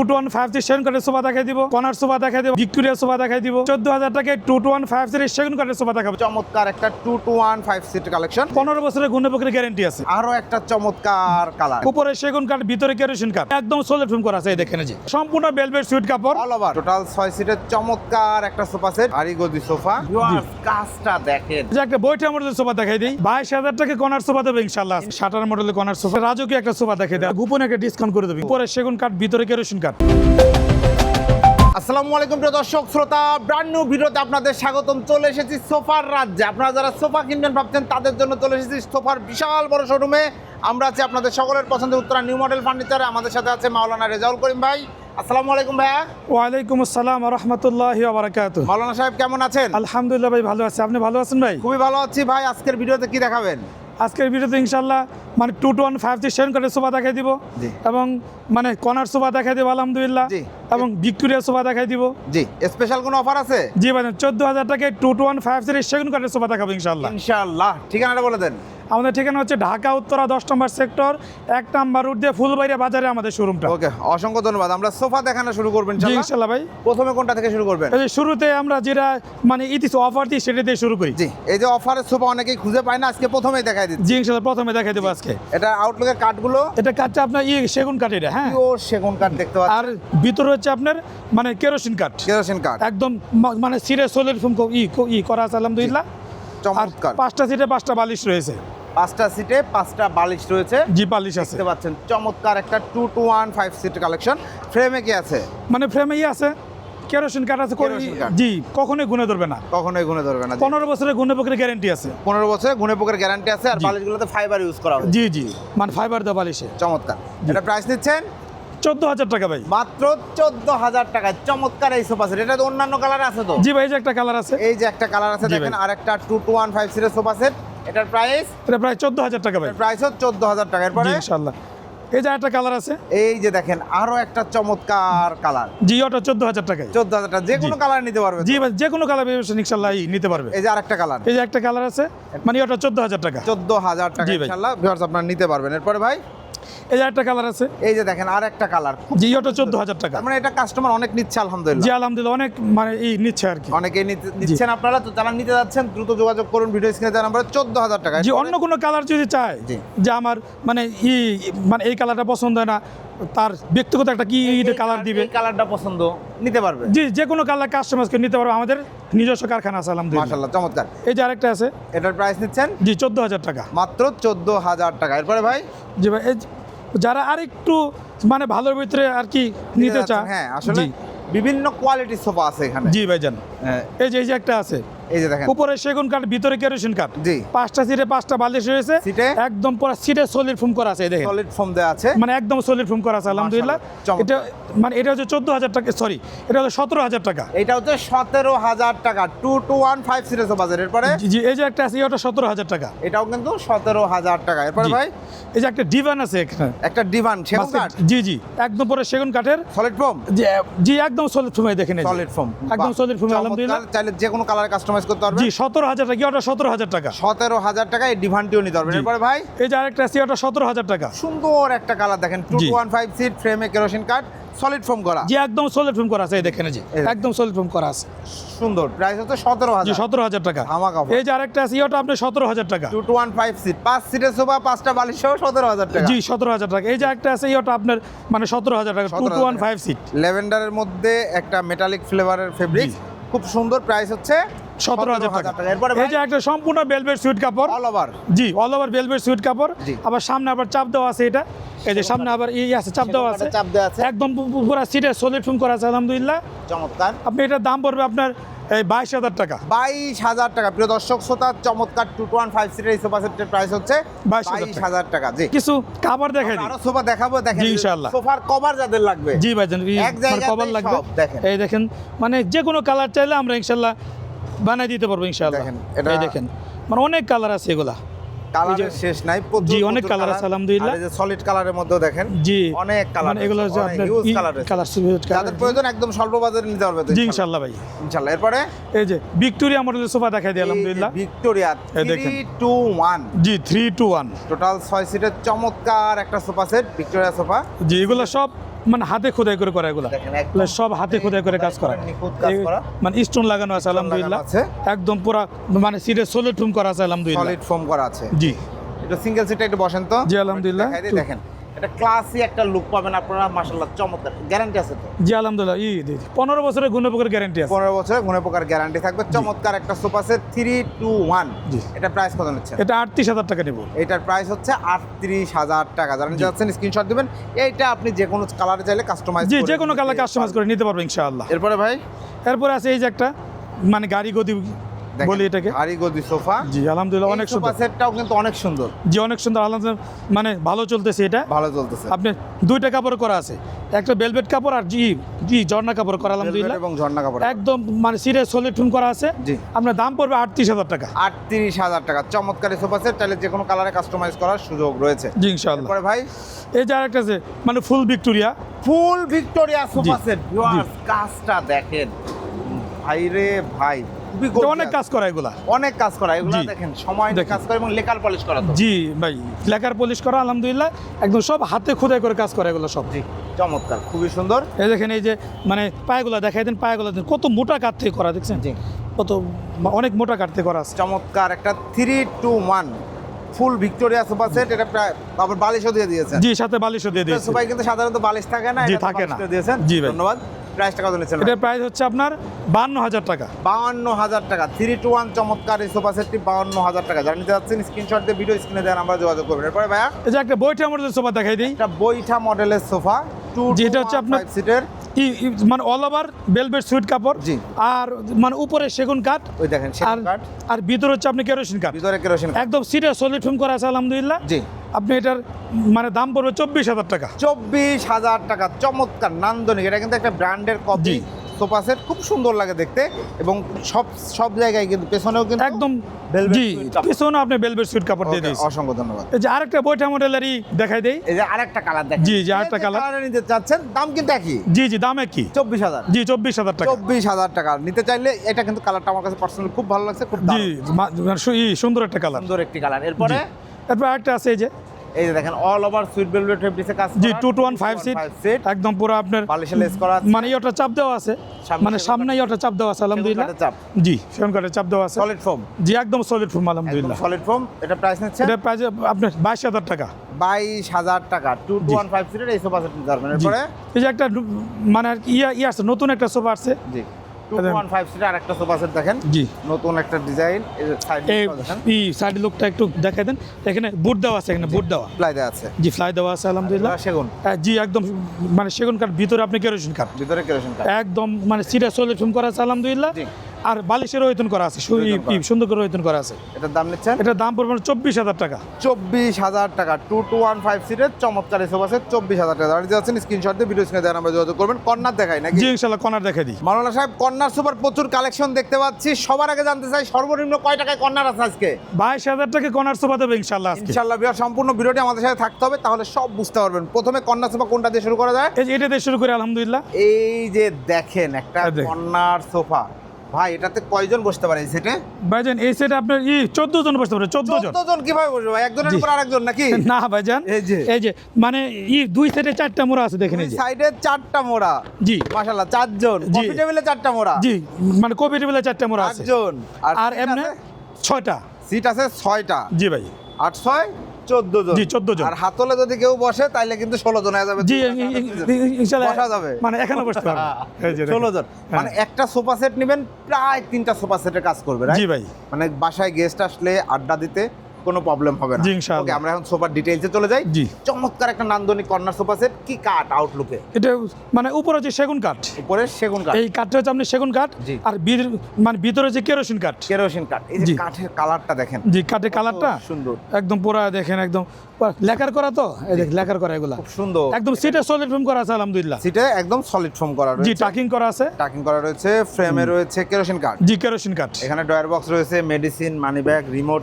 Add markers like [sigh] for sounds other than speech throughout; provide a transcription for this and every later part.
Two two one five sofa দেখাই দিব। কনার সোফা দেখাই দিব। ভিক্টোরিয়া সোফা দেখাই দিব। চোদ্দ হাজার টাকায় two two one five sofa দেখাবো। চমৎকার একটা two two one five seat collection পনেরো বছরের গুণপক্ষের গ্যারেন্টি আছে। আরও একটা চমৎকার কালার উপরে সেগুন কাঠ ভিতরে কেরোসিন কাঠ একদম ফিল্ম করা আছে এই দেখেন যে। সম্পূর্ণ বেলভেট সুইট কাপড়। অল ওভার টোটাল ছয় সিটের চমৎকার একটা সোফা সেট আরি গদি সোফা কাজটা দেখেন। যে একটা বইটা মডেলের সোফা দেখাই দিই। বাইশ হাজার টাকা কনার সোফা দেবে ইনশাল্লাহ শাটার মডেলের কনার সোফা রাজকীয় একটা সোফা দেখাই দেয় গোপনে একটা ডিসকাউন্ট করে দেবে। উপরে সেগুন কাঠ ভিতরে কেরোসিন কাঠ আসসালামু আলাইকুম প্রিয় দর্শক শ্রোতা ব্র্যান্ড নিউ ভিডিওতে আপনাদের স্বাগতম। চলে এসেছি সোফার রাজ্যে। আপনারা যারা সোফা কিনবেন ভাবছেন তাদের জন্য চলে এসেছি সোফার বিশাল বড় শোরুমে আমরা আছি আপনাদের সকলের পছন্দের উত্তরা নিউ মডেল ফার্নিচারে আমাদের সাথে আছে মাওলানা রেজাউল করিম ভাই। আসসালামু আলাইকুম ভাইয়া। ওয়ালাইকুম আসসালাম রহমতুল্লাহ বারাকাত মাওলানা সাহেব কেমন আছেন? আলহামদুলিল্লাহ ভাই ভালো আছে। আপনি ভালো আছেন ভাই? খুবই ভালো আছি ভাই। আজকের ভিডিওতে কি দেখাবেন? আজকের ভিডিওতে ইনশাল্লাহ মানে two two one five G seven কার্ডের সোফা দেখাই দিব এবং মানে কনার সোফা দেখাই দেবো আলহামদুলিল্লাহ। এবং ভিক্টোরিয়া সোফা দেখাই দিব। জি স্পেশাল কোনো অফার আছে? জি ভাই চোদ্দ হাজার টাকায় two two one five G seven কার্ডের সোফা দেখাবো ইনশাল্লাহ ইনশাল্লাহ ঠিকানাটা বলে দেন। আমাদের ঠিকানা হচ্ছে ঢাকা উত্তরা দশ নম্বর সেক্টর এক নম্বর রুট দিয়ে ফুলবাড়িয়া বাজারে আমাদের শোরুমটা ওকে অসংখ্য ধন্যবাদ। আমরা সোফা দেখানো শুরু করবেন ইনশাল্লাহ ভাই। প্রথমে কোনটা থেকে শুরু করবেন? এই শুরুতে আমরা যেটা মানে ইতিস অফার দিই সেটা দিয়ে শুরু করি। জি এই যে অফারের সোফা অনেকেই খুঁজে পায় না আজকে প্রথমেই দেখাই দিচ্ছি। জি ইনশাল্লাহ প্রথমে দেখাই দেবো আজকে। এটা আউটলুকের কাঠগুলো? এটা কাঠটা আপনার ই সেগুন কাঠ এটা হ্যাঁ। ও সেগুন কাঠ দেখতে পাচ্ছেন আর ভিতরে হচ্ছে আপনার মানে কেরোসিন কাঠ। কেরোসিন কাঠ। একদম মানে সিরে সোলের ফুম ই ই করা আছে আলহামদুলিল্লাহ। চমৎকার। পাঁচটা সিটে পাঁচটা বালিশ রয়েছে। পাঁচটা সিটে পাঁচটা বালিশ রয়েছে। জি বালিশ আছে। দেখতে পাচ্ছেন চমৎকার একটা two two one five seat collection ফ্রেমে কি আছে? মানে ফ্রেমে ই আছে কেরোসিন কাঠ আছে জি কখনোই গুনে ধরবে না। কখনোই গুনে ধরবে না পনেরো বছরের গুনে পক্ষের গ্যারান্টি আছে। পনেরো বছরের গুনে পোকের গ্যারান্টি আছে আর বালিশগুলোতে ফাইবার ইউজ করা হবে জি জি মানে ফাইবার দেওয়া বালিশে। চমৎকার। এটা প্রাইস নিচ্ছেন? চোদ্দ হাজার টাকা ভাই। মাত্র চোদ্দ হাজার টাকা চমৎকার এই সোফা সেট এটা তো অন্যান্য কালার আছে তো? জি ভাই এই যে একটা কালার আছে। এই যে একটা কালার আছে দেখেন আর একটা টু টু ওয়ান ফাইভ সিটের সোফা সেট এটার প্রাইস এটা প্রায় চোদ্দ হাজার টাকা ভাই। প্রাইস হচ্ছে চোদ্দ হাজার টাকা। জি এরপরে? ইনশাল্লাহ এই যে একটা কালার আছে? এই যে দেখেন আরও একটা চমৎকার কালার জি ওটা চোদ্দ হাজার টাকায়। চোদ্দ হাজার টাকা। যে কোনো কালার নিতে পারবে জি ভাই যে কোনো কালার ইনশাল্লাহ ই নিতে পারবে। এই যে আরেকটা কালার এই যে একটা কালার আছে মানে ওটা চোদ্দ হাজার টাকা। চোদ্দ হাজার টাকা জি ইনশাল্লাহ ভিউয়ার্স আপনারা নিতে পারবেন। এরপরে ভাই? এই যে একটা কালার আছে। এই যে দেখেন আর একটা কালার জি ওটা চোদ্দ হাজার টাকা। মানে এটা কাস্টমার অনেক নিচ্ছে জি আলহামদুলিল্লাহ আলহামদুলিল্লাহ অনেক মানে ই নিচ্ছে আর কি। অনেকে নিচ্ছেন আপনারা তো যারা নিতে যাচ্ছেন দ্রুত যোগাযোগ করুন ভিডিও স্ক্রিনে দেওয়া নাম্বারে চোদ্দ হাজার টাকা জি অন্য কোনো কালার যদি চায় যে আমার মানে ই মানে এই কালারটা পছন্দ হয় না তার ব্যক্তিগত একটা কি কালার দিবে? কালারটা পছন্দ নিতে পারবে। জি যে কোনো কালার কাস্টমাইজকে নিতে পারবে আমাদের নিজস্ব কারখানা আছে আলহামদুলিল্লাহ। মাশাল্লাহ চমৎকার। এই যে আরেকটা আছে। এটার প্রাইস নিচ্ছেন? জি চোদ্দ হাজার টাকা। মাত্র চোদ্দ হাজার টাকা। এরপরে ভাই? জি ভাই এই যারা আরেকটু মানে ভালোর ভিতরে আর কি নিতে চায় হ্যাঁ আসলে বিভিন্ন কোয়ালিটির সোফা আছে এখানে। জি ভাইজান হ্যাঁ, এই যে এই যে একটা আছে। এই যে দেখেন। উপরে সেগুন কাঠ ভিতরে কেরোসিন কাঠ। জি। পাঁচটা সিটে পাঁচটা বালিশ রয়েছে। সিটে? একদম পুরো সিটে সলিড ফোম করা আছে দেখেন। সলিড ফোম দেওয়া আছে। মানে একদম সলিড ফোম করা আছে আলহামদুলিল্লাহ। এটা মানে এটা হচ্ছে চোদ্দ হাজার টাকা সরি এটা হচ্ছে সতেরো হাজার টাকা। এটা হচ্ছে সতেরো হাজার টাকা two two one five series বাজার এরপরে জি, এই যে একটা আছে ওটা সতেরো হাজার টাকা। এটাও কিন্তু সতেরো হাজার টাকা। এরপরে ভাই? এই যে একটা ডিভান আছে এখানে। একটা ডিভান সেগুন কাঠ? জি জি একদম পুরো সেগুন কাঠের। সলিড ফোম জি একদম সলিড ফোমে দেখেন। সলিড ফোম একদম solid foam, আলহামদুলিল্লাহ। চাইলে যে কোনো কালার কাস্টমাইজ করতে পারবেন জি সতেরো হাজার টাকা ওটা সতেরো হাজার টাকা সতেরো হাজার টাকা এই ডিভানটিও নিতে পারবেন এরপরে ভাই এই যে আরেকটা আছে ওটা সতেরো হাজার টাকা সুন্দর একটা কালার দেখেন টু জি। ওয়ান ফাইভ সিট ফ্রেমে কেরোসিন কাঠ সলিড ফোম করা জি একদম সলিড ফোম করা আছে এই দেখেন যে। একদম সলিড ফোম করা আছে সুন্দর প্রাইস হচ্ছে সতেরো জি হাজার সতেরো হাজার টাকা offer। এই যে আরেকটা আছে ওটা আপনি সতেরো হাজার টাকা two two one five seat পাঁচ সিটের সোফা পাঁচটা বালিশ সহ সতেরো হাজার টাকা জি সতেরো হাজার টাকা এই যে একটা আছে ওটা আপনার মানে সতেরো হাজার টাকা two two one five seat ল্যাভেন্ডারের মধ্যে একটা মেটালিক ফ্লেভারের ফেব্রিক খুব সুন্দর প্রাইস হচ্ছে সতেরো হাজার টাকা। এই যে একটা সম্পূর্ণ বেলভেট সুইট কাপড়। অল ওভার জি অল ওভার বেলভেট সুইট কাপড়। আবার সামনে আবার চাপ দেওয়া আছে এটা। এই যে সামনে আবার ই আছে চাপ দেওয়া আছে। চাপ দেওয়া আছে। একদম পুরো সিটে সলিড ফোম করা আছে আলহামদুলিল্লাহ। চমৎকার। আপনি এটার দাম পড়বে আপনার এই বাইশ হাজার টাকা। বাইশ হাজার টাকা। প্রিয় দর্শক শ্রোতা চমৎকার টু টু ওয়ান ফাইভ সিটের এই সোফা সেটের প্রাইস হচ্ছে 22,000 বাইশ হাজার টাকা জি। কিছু কাভার দেখাই আরও সোফা দেখাবো দেখেন ইনশাআল্লাহ। সোফার কভার যাদের লাগবে। জি ভাইজান এক মানে কভার লাগবে। দেখেন। এই দেখেন মানে যে কোনো কালার চাইলে আমরা ইনশাল্লাহ বানাই দিতে পারব ইনশাল্লাহ দেখেন, এটা- দেখেন মানে অনেক কালার আছে এগুলা। কালারের শেষ নাই জি, অনেক কালার আছে, আলহামদুলিল্লাহ। এই যে সলিড কালারের মধ্যেও দেখেন জি অনেক কালার এগুলো আপনার ই- কালার যাদের প্রয়োজন একদম স্বল্প বাজারে নিতে পারবে তো জি ইনশাআল্লাহ। ভাই। ইনশাআল্লাহ এরপরে? এই যে ভিক্টোরিয়া মডেলের সোফা দেখাই দিই আলহামদুলিল্লাহ। ভিক্টোরিয়া টু জি থ্রি টু ওয়ান টোটাল ছয় সিটের চমৎকার একটা সোফা সেট ভিক্টোরিয়া সোফা জি এগুলো সব মানে হাতে খোদাই করে করা এগুলা। দেখেন, সব হাতে খোদাই করে কাজ করা। মানে স্টোন লাগানো আছে আলহামদুলিল্লাহ। আছে। একদম পুরা মানে সিটে সোলে ফোম করা আছে আলহামদুলিল্লাহ। সলিড ফোম করা আছে। জি। এটা সিঙ্গেল সিটে একটু বসেন তো। জি, আলহামদুলিল্লাহ। দেখেন। এটা ক্লাসি একটা লুক পাবেন আপনারা মাশাআল্লাহ চমৎকার। গ্যারান্টি আছে তো? জি আলহামদুলিল্লাহ ই দি পনেরো বছরের গুণপোকের গ্যারেন্টি আছে। পনেরো বছরের গুণে প্রকার গ্যারান্টি থাকবে চমৎকার একটা sofa set three two one. এটা প্রাইস কত নিচ্ছে এটা আটত্রিশ হাজার টাকা নেব। এটার প্রাইস হচ্ছে আটত্রিশ হাজার টাকা। যারা নিতে যাচ্ছেন স্ক্রিনশট দিবেন এইটা আপনি যে কোনো কালারে চাইলে কাস্টমাইজ জি যে কোনো কালার কাস্টমাইজ করে নিতে পারব ইনশাআল্লাহ। এরপরে ভাই? এরপরে আছে এই যে একটা মানে গাড়ি গদি দেখেন, বলি এটাকে। আরি গদি সোফা। জি আলহামদুলিল্লাহ অনেক সোফা সুন্দর। সেটটাও কিন্তু অনেক সুন্দর। জি অনেক সুন্দর আলহামদুলিল্লাহ মানে ভালো চলতেছে এটা। ভালো চলতেছে। আপনি দুইটা কাপড় করা আছে। একটা বেলভেট কাপড় আর জি জি ঝর্ণা কাপড় করা আলহামদুলিল্লাহ। এবং ঝর্ণা কাপড় একদম মানে সিরে সলিড টুন করা আছে। জি। আপনার দাম পড়বে আটত্রিশ হাজার টাকা। আটত্রিশ হাজার টাকা। চমৎকার সোফা সেট চাইলে যে কোনো কালারে কাস্টমাইজ করার সুযোগ রয়েছে। জি ইনশাআল্লাহ। এরপরে ভাই? এই যে আরেকটা আছে মানে full Victoria full Victoria sofa set. Viewers কাজটা দেখেন। ভাই রে ভাই। খুবই অনেক কাজ করা এগুলা। অনেক কাজ করা এগুলো। দেখেন সময় কাজ করে এবং লেকার পলিশ করা জি ভাই লেকার পলিশ করা আলহামদুলিল্লাহ একদম সব হাতে খোদাই করে কাজ করে এগুলো সব। জি চমৎকার খুবই সুন্দর। এই দেখেন এই যে মানে পায়গুলা দেখাই দেন পায়গুলা দেন কত মোটা কাঠ থেকে করা দেখছেন? জি। কত অনেক মোটা কাঠ থেকে করা আছে। চমৎকার একটা three two one full Victoria sofa set এটা প্রায় আবার বালিশও দিয়ে দিয়েছেন। জি সাথে বালিশও দিয়ে দিয়েছি। সোফায় কিন্তু সাধারণত বালিশ থাকে না এটা থাকে না। দিয়েছেন। জি ধন্যবাদ। প্রাইসটা কত নিচ্ছেন এটার প্রাইস হচ্ছে আপনার বান্ন হাজার টাকা। বাহান্ন হাজার টাকা। থ্রি টু ওয়ান চমৎকার এই সোফা সেটটি বাউান্ন হাজার টাকা। যারা নিতে যাচ্ছেন স্ক্রিনশট দিয়ে ভিডিও স্ক্রিনে দেন আমরা যোগাযোগ করবেন। এরপরে ভাইয়া এই যে একটা বইটা মডেলের সোফা দেখাই দিই। একটা বৈঠা মডেলের সোফা টু যেটা হচ্ছে আপনার- সিটের মানে অল ওভার বেলভেট সুইট কাপড় জি। আর মানে উপরে সেগুন কাঠ ওই দেখেন সেগুন কাঠ। আর ভিতরে হচ্ছে আপনি কেরোসিন কাঠ। ভিতরে কেরোসিন একদম সিটে সলিড ফিল্ম করা আছে আলহামদুলিল্লাহ। জি। আপনি এটার মানে দাম পড়বে চব্বিশ হাজার টাকা। চব্বিশ হাজার টাকা চমৎকার নান্দনিক। এটা কিন্তু একটা ব্র্যান্ডের কপি। সোফা সেট খুব সুন্দর লাগে দেখতে এবং সব সব জায়গায় কিন্তু পেছনেও কিন্তু একদম জি। পিছনে আপনি বেলভেট সুইট কাপড় দিয়ে Okay, দিয়েছি অসংখ্য ধন্যবাদ। এই যে আরেকটা বইটা মডেলেরই দেখাই দেই। এই যে আরেকটা কালার দেখেন জি, জি, আরেকটা কালার। নিতে চাচ্ছেন দাম কিন্তু একই। জি জি দাম কি চব্বিশ হাজার। জি চব্বিশ হাজার টাকা। চব্বিশ হাজার টাকা। নিতে চাইলে এটা কিন্তু কালারটা আমার কাছে পার্সোনালি খুব ভালো লাগছে খুব জি মানে সুন্দর একটা কালার সুন্দর একটি কালার এরপরে? তারপর আরেকটা আছে এই যে। এই যে দেখেন অল ওভার সুইট ভেলভেট ফেব্রিক্সে কাজ জি করা, two two one five seat seat একদম পুরো আপনার বালিশে লেস করা আছে। মানে ইয়েটা চাপ দেওয়া আছে। মানে সেগুন সামনে ইয়েটা চাপ দেওয়া আছে আলহামদুলিল্লাহ। চাপ। জি সেগুন কাঠের চাপ দেওয়া আছে। সলিড ফোম জি একদম সলিড ফোম আলহামদুলিল্লাহ। সলিড ফোম এটা প্রাইস নিচ্ছে? এটা প্রাইস আপনার বাইশ হাজার টাকা। বাইশ হাজার টাকা। Two two. ওয়ান ফাইভ সিটের এই সোফা সেট নিতে পারবেন এরপরে এই যে একটা মানে আর কি ইয়া ইয়া আছে নতুন একটা সোফা আছে। জি। টু টু ওয়ান ফাইভ সিটের আরেকটা সোফা সেট দেখেন। জি। নতুন একটা ডিজাইন এই সাইড লুকটা একটু দেখাই দেন। এখানে বুট দেওয়া আছে এখানে বুট দেওয়া। দেওয়া আছে। জি ফ্লাই দেওয়া আছে আলহামদুলিল্লাহ। সেগুন। জি একদম মানে সেগুন কাঠ ভিতরে আপনি কেরোসিন কাঠ ভিতরে কেরোসিন কাঠ একদম মানে সিটা সলিউশন করা আছে আলহামদুলিল্লাহ। জি। আর বালিশের ওয়েতন করা আছে সুন্দর করে ওয়েতন করা আছে। এটার দাম নিচ্ছেন? এটার দাম পড়বে চব্বিশ হাজার টাকা। চব্বিশ হাজার টাকা টু টু ওয়ান ফাইভ সিটের চমৎকার এই আছে চব্বিশ হাজার টাকা। দাঁড়িয়ে যাচ্ছেন স্ক্রিনশট দিয়ে ভিডিও স্ক্রিনে দেওয়ার আমরা যোগাযোগ করবেন। কর্নার দেখাই নাকি? জি ইনশাল্লাহ কর্নার দেখে দিই। মাওলানা সাহেব কর্নার সুপার প্রচুর কালেকশন দেখতে পাচ্ছি। সবার আগে জানতে চাই সর্বনিম্ন কয় টাকায় কর্নার আছে আজকে? বাইশ হাজার টাকা কর্নার সোফা দেবে ইনশাল্লাহ আজকে। ইনশাল্লাহ বিহার সম্পূর্ণ ভিডিওটি আমাদের সাথে থাকতে হবে তাহলে সব বুঝতে পারবেন। প্রথমে কর্নার সোফা কোনটা দিয়ে শুরু করা যায়? এই যে এটা দিয়ে শুরু করে আলহামদুলিল্লাহ। এই যে দেখেন একটা কর্নার সোফা। ভাই এটাতে কয়জন বসতে পারে এই সেটে? ভাইজান এই সেটে আপনার ই চোদ্দ জন বসতে পারে চোদ্দ জন। চোদ্দ জন কীভাবে বসবে ভাই? একজনের। উপর আরেকজন নাকি? [laughs] না ভাইজান এই যে। এই যে মানে ই দুই সেটে চারটা মোড়া আছে দেখেন এই যে। সাইডে চারটা মোড়া। জি। মাশাল্লাহ চারজন। কফি টেবিলে চারটা মোড়া। জি মানে কপি টেবিলে চারটা মোড়া আছে। আটজন। আর এমনি ছয়টা। সিট আছে ছয়টা। জি ভাই। আট ছয়? চোদ্দ জন জি, 14 জন। আর হাতলে যদি কেউ বসে তাইলে কিন্তু ষোলো জন হয়ে যাবে জি বসা যাবে। মানে এখানে বসতে পারবে এই যে দেখেন। ষোলো জন হ্যাঁ। মানে একটা সোফা সেট নেবেন প্রায় তিনটা সোফা সেটের কাজ করবে? জি ভাই মানে বাসায় গেস্ট আসলে আড্ডা দিতে কোনো প্রবলেম হবে না। ওকে আমরা এখন সোফার ডিটেইলসে চলে যাই। জি। চমৎকার একটা নান্দনিক কর্নার সোফা সেট কি কাঠ আউটলুকে এটা মানে উপরে হচ্ছে সেগুন কাঠ। উপরে সেগুন কাঠ। এই কাঠটা হচ্ছে আপনি সেগুন কাঠ। আর বীর- মানে ভিতরে হচ্ছে কেরোসিন কাঠ। কেরোসিন কাঠ। এই যে। কাঠের কালারটা দেখেন। জি কাঠের কালারটা? সুন্দর। একদম পুরা দেখেন একদম। লেখার করা তো? এই দেখ লেখার করা এগুলা। খুব সুন্দর। একদম সিটে সলিড ফোম করা আছে আলহামদুলিল্লাহ। সিটে একদম সলিড ফোম করা রয়েছে। জি টাকিং করা আছে। টাকিং করা রয়েছে। ফ্রেমে রয়েছে কেরোসিন কাঠ। জি কেরোসিন কাঠ। এখানে ডয়ার বক্স রয়েছে মেডিসিন মানি ব্যাগ রিমোট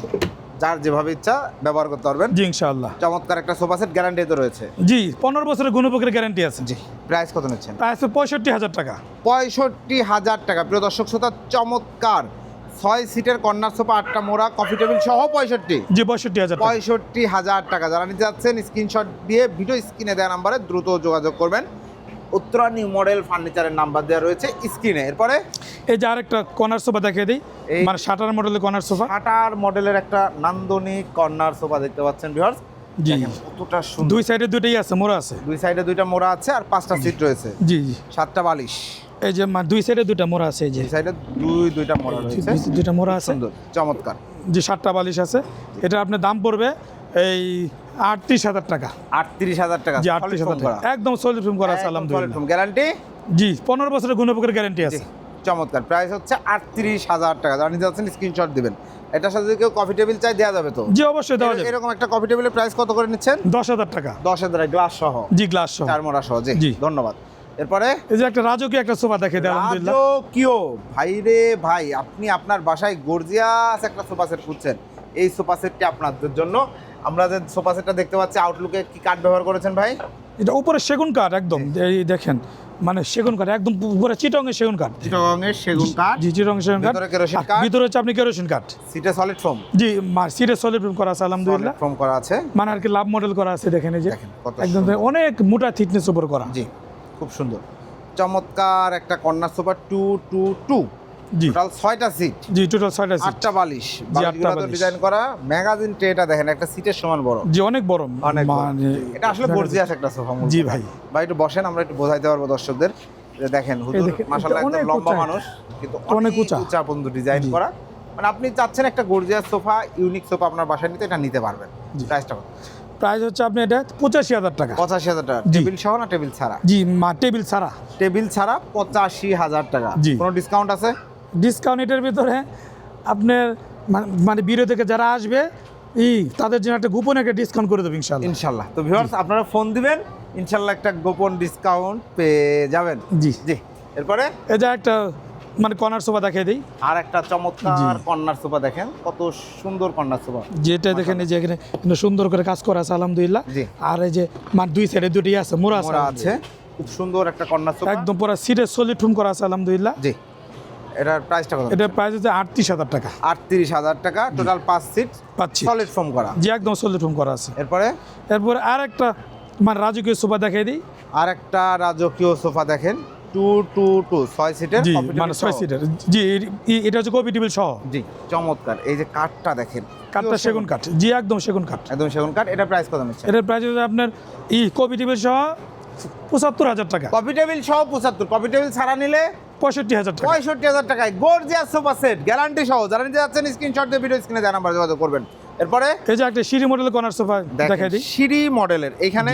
যার যেভাবে ইচ্ছা ব্যবহার করতে পারবেন। জি ইনশাআল্লাহ। চমৎকার একটা সোফা সেট গ্যারান্টি তো রয়েছে। জি পনেরো বছরের গুণপকের গ্যারান্টি আছে। জি প্রাইস কত নিচ্ছেন? প্রাইস পঁয়ষট্টি হাজার টাকা। পঁয়ষট্টি হাজার টাকা। প্রিয় দর্শক শ্রোতা চমৎকার। ছয় সিটের কর্নার সোফা আটটা মোড়া কফি টেবিল সহ পঁয়ষট্টি। জি পঁয়ষট্টি হাজার টাকা। পঁয়ষট্টি হাজার টাকা। যারা নিতে যাচ্ছেন স্ক্রিনশট দিয়ে ভিডিও স্ক্রিনে দেওয়া নাম্বারে দ্রুত যোগাযোগ করবেন। উত্তরা নিউ মডেল ফার্নিচারের নাম্বার দেওয়া রয়েছে স্ক্রিনে এরপরে এই যে আরেকটা কর্নার সোফা দেখিয়ে দিই। মানে শাটার মডেলের কর্নার সোফা আটার মডেলের একটা নান্দনিক কর্নার সোফা দেখতে পাচ্ছেন ভিউয়ার্স জি। কতটা সুন্দর। দুই সাইডে দুইটাই আছে মোড়া আছে। দুই সাইডে দুইটা মোড়া আছে আর পাঁচটা সিট রয়েছে। জি জি। সাতটা বালিশ। এই যে দুই সাইডে দুইটা মোড়া আছে এই যে। সাইডে দুই দুইটা মোড়া রয়েছে। দুই- দুইটা মোড়া আছে। সুন্দর চমৎকার। যে সাতটা বালিশ আছে এটা আপনার দাম পড়বে এই আটত্রিশ হাজার টাকা। আটত্রিশ হাজার টাকা। জি আটত্রিশ হাজার টাকা। একদম সলিড ফিল্ম করা আছে আলহামদুলিল্লাহ। গ্যারান্টি জি পনেরো বছরের গুণপকের গ্যারান্টি আছে। চমৎকার। প্রাইস হচ্ছে আটত্রিশ হাজার টাকা। যারা নিতে যাচ্ছেন স্ক্রিনশট দিবেন। এটার সাথে কেউ কফি টেবিল চাই দেওয়া যাবে তো? জি অবশ্যই দেওয়া যাবে। এরকম একটা কফি টেবিলের প্রাইস কত করে নিচ্ছেন? দশ হাজার টাকা। দশ হাজার গ্লাস সহ। জি গ্লাস সহ। চার মোড়া সহ জি জি। ধন্যবাদ। এরপরে? এই যে একটা রাজকীয় একটা সোফা দেখে দেয় আলহামদুলিল্লাহ। রাজকীয়? ভাই রে ভাই আপনি আপনার বাসায় গর্জিয়াস একটা সোফা সেট খুঁজছেন। এই সোফা সেটটি আপনাদের জন্য। আমরা যে সোফা সেটটা দেখতে পাচ্ছি আউটলুকে কি কাঠ ব্যবহার করেছেন ভাই? এটা উপরে সেগুন কাঠ একদম। এই দেখেন মানে সেগুন কাঠ একদম পুরো চিটংয়ের সেগুন কাঠ। চিটঙের সেগুন কাঠ। জি চিটংয়ের সেগুন কাঠ। ভিতরে কেরোসিন কাঠ? ভিতরে হচ্ছে আপনি কেরোসিন কাঠ। সিটে সলিড ফোম জি সিটে সলিড ফ্রম করা আছে আলহামদুলিল্লাহ। ফোম করা আছে। মানে আর কি লাভ মডেল করা আছে দেখেন এই যে। একদম অনেক মোটা থিকনেস উপর করা। জি খুব সুন্দর। চমৎকার একটা corner sofa two two two. জি। টোটাল ছয়টা সিট জি টোটাল ছয়টা সিট আটটা বালিশ। বালিশগুলো। ডিজাইন করা। ম্যাগাজিন ট্রেটা দেখেন একটা সিটের সমান বড়। জি অনেক বড়। অনেক মানে এটা আসলে গর্জিয়াস একটা সোফা জি ভাই। ভাই একটু বসেন আমরা একটু বোঝাইতে পারব দর্শকদের। যে দেখেন হুজুর মাশাআল্লাহ একদম লম্বা মানুষ কিন্তু অনেক উঁচা। উঁচা পর্যন্ত ডিজাইন করা। মানে আপনি চাচ্ছেন একটা গর্জিয়াস সোফা ইউনিক সোফা আপনার বাসায় নিতে এটা নিতে পারবেন। প্রাইসটা প্রাইস হচ্ছে আপনি এটা পঁচাশি হাজার টাকা। পঁচাশি হাজার টাকা। টেবিল সহ না টেবিল ছাড়া? জি মা টেবিল ছাড়া। টেবিল ছাড়া পঁচাশি হাজার টাকা। জি। কোনো ডিসকাউন্ট আছে? ডিসকাউন্ট এটার ভিতরে আপনার মানে বিরো থেকে যারা আসবে ই তাদের জন্য একটা গোপন একটা ডিসকাউন্ট করে দেবো ইনশাল্লাহ। ইনশাল্লাহ। তো ভিউয়ার্স আপনারা ফোন দিবেন ইনশাল্লাহ একটা গোপন ডিসকাউন্ট পেয়ে যাবেন। জি। জি। এরপরে? এই যে একটা মানে কর্নার সোফা দেখিয়ে দিই। আর একটা চমৎকার। কর্নার সোফা দেখেন কত সুন্দর কর্নার সোফা। যেটা দেখেন এই যে এখানে সুন্দর করে কাজ করা আছে আলহামদুলিল্লাহ। আর এই যে মানে দুই সাইডে দুটি আছে মোড়া আছে মোড়া আছে। খুব সুন্দর একটা কর্নার সোফা। একদম পুরো সিটে সলিড ঠুম করা আছে আলহামদুলিল্লাহ। জি। এটার প্রাইসটা কত? এটা প্রাইস হচ্ছে আটত্রিশ হাজার টাকা। আটত্রিশ হাজার টাকা টোটাল পাঁচ সিট পাচ্ছি সলিড ফোম করা। যে একদম সলিড ঠুম করা আছে। এরপরে? এরপরে আর একটা মানে রাজকীয় সোফা দেখিয়ে দিই। আর একটা রাজকীয় সোফা দেখেন টু টু টু ছয় সিটের জি মানে ছয়। সিটের জি এটা হচ্ছে কপি টেবিল সহ। জি চমৎকার। এই যে কাঠটা দেখেন কাঠটা সেগুন কাঠ। জি একদম সেগুন কাঠ। একদম সেগুন কাঠ। এটা প্রাইস কত নিচ্ছে? এটার প্রাইস হচ্ছে আপনার ই কপি টেবিল সহ পঁচাত্তর হাজার টাকা। কফি টেবিল সহ পঁচাত্তর। কফি টেবিল ছাড়া নিলে পঁয়ষট্টি হাজার টাকা। পঁয়ষট্টি হাজার টাকায় গর্জিয়াস সোফা সেট গ্যারান্টি সহ। যারা নিতে যাচ্ছেন স্ক্রিনশট দিয়ে ভিডিও স্ক্রিনে নাম্বার যোগাযোগ করবেন। এরপরে? এই যে একটা সিঁড়ি মডেল কর্নার সোফা দেখাই দিই। সিঁড়ি মডেলের এখানে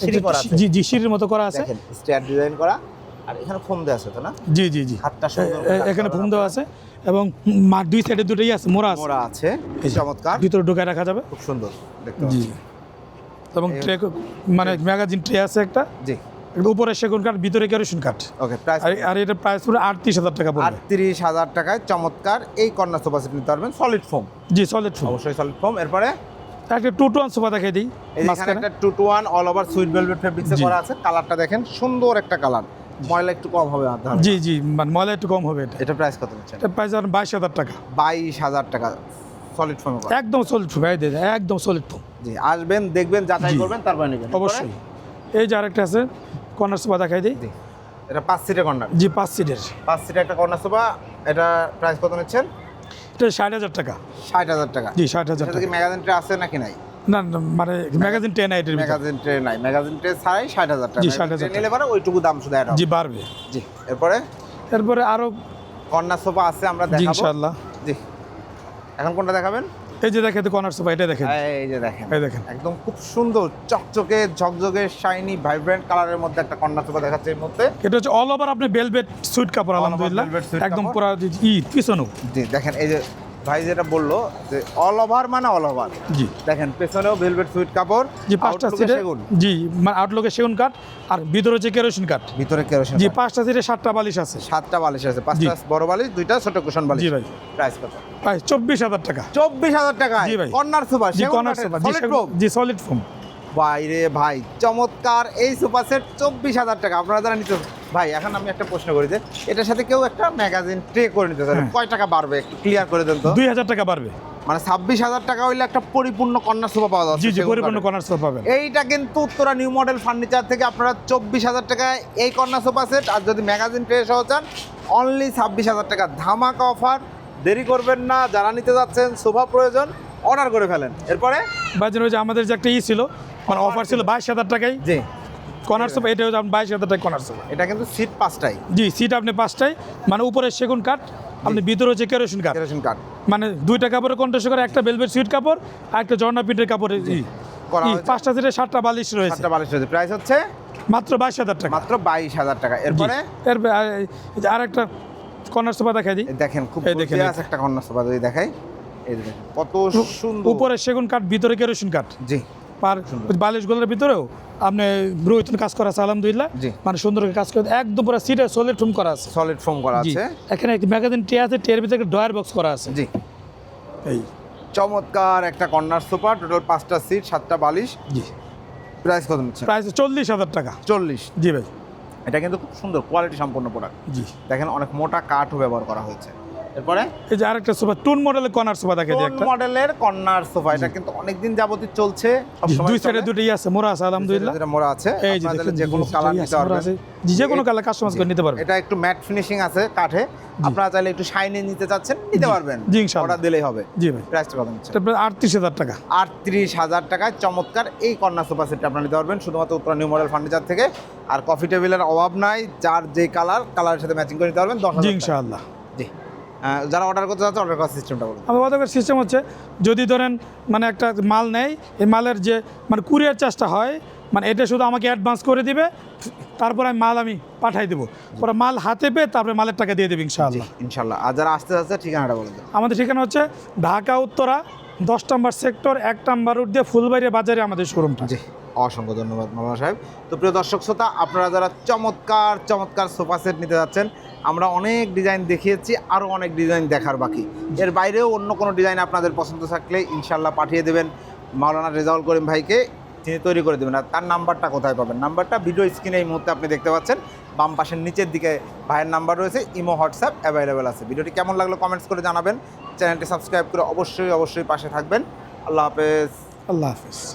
সিঁড়ি করা আছে। জি জি সিঁড়ির মতো করা আছে। দেখেন ডিজাইন করা। আর এখানে ফোম দেওয়া আছে তো না? জি জি জি। হাতটা এখানে দেওয়া আছে এবং মা দুই সাইডে দুটোই আছে মোড়া আছে। মোড়া আছে। চমৎকার। ভিতরে ঢুকায় রাখা যাবে। খুব সুন্দর দেখতে জি। এবং ট্রে মানে ম্যাগাজিন ট্রে আছে একটা। জি। উপরে সেগুন কাঠ ভিতরে কেরোসিন কাঠ। ওকে প্রাইস আর এটার প্রাইস পুরো আটত্রিশ হাজার টাকা পড়বে। আটত্রিশ হাজার টাকায় চমৎকার এই কর্নার সোফা সেট নিতে পারবেন সলিড ফোম জি সলিড ফোম অবশ্যই সলিড ফোম এরপরে? একটা টু টু ওয়ান সোফা দেখাই দিই এখানে একটা two two one all over suit velvet ফেব্রিক্সে করা আছে। কালারটা দেখেন সুন্দর একটা কালার ময়লা একটু কম হবে জি জি মানে ময়লা একটু কম হবে এটা। এটা প্রাইস কত নিচ্ছেন? এটা প্রাইস আর বাইশ হাজার টাকা। বাইশ হাজার টাকা। সলিড ফোমে একদম সলিড ফোম একদম সলিড ফোম জি আসবেন দেখবেন যাচাই। করবেন তারপরে নেবেন। অবশ্যই। এই যে আরেকটা আছে। কর্নার সোফা দেখাই দিই। এটা পাঁচ সিটের কর্নার। জি পাঁচ সিটের। পাঁচ সিটের একটা কর্নার সোফা এটা প্রাইস কত নিচ্ছেন? এটা ষাট হাজার টাকা। ষাট হাজার টাকা। জি ষাট হাজার টাকা। ম্যাগাজিন ট্রে আছে নাকি নাই? না না, মানে ম্যাগাজিন টেন আইটের ম্যাগাজিন ট্রে নাই। ম্যাগাজিন ট্রে ছাড়াই ষাট হাজার টাকা। জি, 60,000 tray নিলে পরে ওইটুকু দাম শুধু অ্যাড জি বাড়বে। জি এরপরে? এরপরে আরও কর্নার সোফা আছে আমরা দেখাবো। ইনশাল্লাহ জি। এখন কোনটা দেখাবেন? এই যে দেখে কর্নার সোফা এটা দেখেন। এই যে দেখেন। এই দেখেন। একদম খুব সুন্দর চকচকে ঝকঝকে শাইনি ভাইব্রেন্ট কালারের মধ্যে একটা কর্নার সোফা দেখাচ্ছে এর মধ্যে এটা হচ্ছে অল ওভার আপনি বেলভেট সুইট কাপড় আলহামদুলিল্লাহ। একদম। পুরো ই পিছনো জি দেখেন এই যে ভাই যেটা বলল যে অল ওভার মানে অল ওভার জি। দেখেন পেছনেও ভেলভেট সুইট কাপড় জি পাঁচটা সিটে জি মানে আউটলুকে সেগুন কাঠ আর ভিতরে হচ্ছে কেরোসিন কাঠ। ভিতরে কেরোসিন জি পাঁচটা সিটে সাতটা বালিশ আছে। সাতটা বালিশ আছে পাঁচটা বড় বালিশ দুইটা ছোট কুশন বালিশ। জি ভাই। প্রাইস কত? প্রায় চব্বিশ হাজার টাকা। চব্বিশ হাজার টাকা জি ভাই। কর্নার সোফা জি কর্নার সোফা জি সলিড ফোম বাইরে ভাই চমৎকার। এই সোফা সেট চব্বিশ হাজার টাকা। আপনারা যারা নিতে ভাই এখন আমি একটা প্রশ্ন করি যে এটার সাথে কেউ একটা ম্যাগাজিন ট্রে করে নিতে চান হ্যাঁ। কয় টাকা বাড়বে? একটু ক্লিয়ার করে দেন তো। দুই হাজার টাকা বাড়বে। মানে ছাব্বিশ হাজার টাকা হইলে একটা পরিপূর্ণ কন্যা সোফা পাওয়া যাচ্ছে জি জি পরিপূর্ণ। কর্নার সোফা পাবেন। এইটা কিন্তু উত্তরা নিউ মডেল ফার্নিচার থেকে আপনারা চব্বিশ হাজার টাকায় এই কন্যা সোফা সেট আর যদি ম্যাগাজিন ট্রে সহ চান অনলি ছাব্বিশ হাজার টাকা। ধামাকা অফার দেরি করবেন না যারা নিতে যাচ্ছেন সোফা প্রয়োজন অর্ডার করে ফেলেন। এরপরে? বাজার ওই যে আমাদের যে একটা ই ছিল মানে অফার ছিল। বাইশ হাজার টাকায় জি। কর্নার সোফা এটা হচ্ছে বাইশ হাজার টাকা কর্নার সোফা এটা কিন্তু সিট পাঁচটাই। জি সিট আপনি পাঁচটায় মানে উপরে সেগুন কাঠ আপনি ভিতরে হচ্ছে কেরোসিন কাঠ কেরোসিন কাঠ মানে দুইটা কাপড়ে কন্ট্রাস্ট করে একটা বেলভেট সুইট কাপড় আর একটা ঝর্ণা পিটের কাপড়। পাঁচটা সিটে সাতটা বালিশ রয়েছে। সাতটা বালিশ রয়েছে। প্রাইস হচ্ছে মাত্র বাইশ হাজার টাকা। মাত্র বাইশ হাজার টাকা। এরপরে? জি। এর আর একটা কর্নার সোফা দেখাই দিই। দেখেন খুব একটা কন্যা সোফা যদি দেখাই। কত সুন্দর। উপরে সেগুন কাঠ ভিতরে কেরোসিন কাঠ জি। আর বালিশগুলোর ভিতরেও আপনি ব্রুহিতন কাজ করা আছে আলহামদুলিল্লাহ। মানে সুন্দর করে কাজ করে একদম পুরো সিটে সলিড রুম করা আছে। সলিড ফোম করা আছে। এখানে ম্যাগাজিন টে আছে টের ভিতরে ডয়ার বক্স করা আছে। জি। এই। চমৎকার একটা কর্নার সোফা টোটাল পাঁচটা সিট সাতটা বালিশ। জি। প্রাইস কত নিচ্ছে? প্রাইস চল্লিশ হাজার টাকা। চল্লিশ। জি ভাই। এটা কিন্তু খুব সুন্দর কোয়ালিটি সম্পন্ন প্রোডাক্ট জি। দেখেন অনেক মোটা কাঠও ব্যবহার করা হয়েছে। এরপরে? এই যে আরেকটা সোফা টুন মডেলের কর্নার সোফা দেখে দিই একটা। মডেলের কর্নার সোফা এটা কিন্তু অনেকদিন যাবতীয় চলছে দুই সাইডে চলে। দুটো ই আছে মোড়া আছে আলহামদুলিল্লাহ। যেটা মোড়া আছে এই যে যে কোনো কালার নিতে পারবেন। যে কোনো কালার কাস্টমাইজ করে নিতে পারবেন। এটা একটু ম্যাট ফিনিশিং আছে কাঠে আপনারা চাইলে একটু শাইনি নিতে চাচ্ছেন নিতে পারবেন। জি। অর্ডার দিলেই হবে। জি ভাই। প্রাইসটা কত নিচ্ছে এটা আটত্রিশ হাজার টাকা। আটত্রিশ হাজার টাকায় চমৎকার এই কন্যা সোফা সেটটা আপনারা নিতে পারবেন শুধুমাত্র উত্তরা নিউ মডেল ফার্নিচার থেকে। আর কফি টেবিলের অভাব নাই যার যে কালার কালারের সাথে ম্যাচিং করে নিতে পারবেন দশ জি ইনশাআল্লাহ। জি। যারা অর্ডার করতে চাচ্ছে অর্ডার করার সিস্টেমটা বলুন। আমার বাদকের সিস্টেম হচ্ছে যদি ধরেন মানে একটা মাল নেয় এই মালের যে মানে কুরিয়ার চার্জটা হয় মানে এটা শুধু আমাকে অ্যাডভান্স করে দিবে তারপর আমি মাল আমি পাঠাই দেবো। পরে মাল হাতে পেয়ে তারপরে মালের টাকা দিয়ে দেবে ইনশাআল্লাহ। ইনশাল্লাহ আর যারা আসতে যাচ্ছে ঠিকানাটা বলে দেন। আমাদের ঠিকানা হচ্ছে ঢাকা উত্তরা দশ নম্বর সেক্টর এক নম্বর রুট দিয়ে ফুলবাড়ি বাজারে আমাদের শোরুমটা জি। অসংখ্য ধন্যবাদ মামা সাহেব। তো প্রিয় দর্শক শ্রোতা, আপনারা যারা চমৎকার চমৎকার সোফা সেট নিতে যাচ্ছেন, আমরা অনেক ডিজাইন দেখিয়েছি আরও অনেক ডিজাইন দেখার বাকি। এর বাইরেও অন্য কোনো ডিজাইন আপনাদের পছন্দ থাকলে ইনশাল্লাহ পাঠিয়ে দেবেন মাওলানা রেজাউল করিম ভাইকে, তিনি তৈরি করে দেবেন। আর তার নাম্বারটা কোথায় পাবেন? নাম্বারটা ভিডিও স্ক্রিনে এই মুহূর্তে আপনি দেখতে পাচ্ছেন। বাম পাশের নিচের দিকে ভাইয়ের নাম্বার রয়েছে, ইমো, হোয়াটসঅ্যাপ অ্যাভেলেবেল আছে। ভিডিওটি কেমন লাগল কমেন্টস করে জানাবেন। চ্যানেলটি সাবস্ক্রাইব করে অবশ্যই অবশ্যই পাশে থাকবেন। আল্লাহ হাফেজ। আল্লাহ হাফিজ।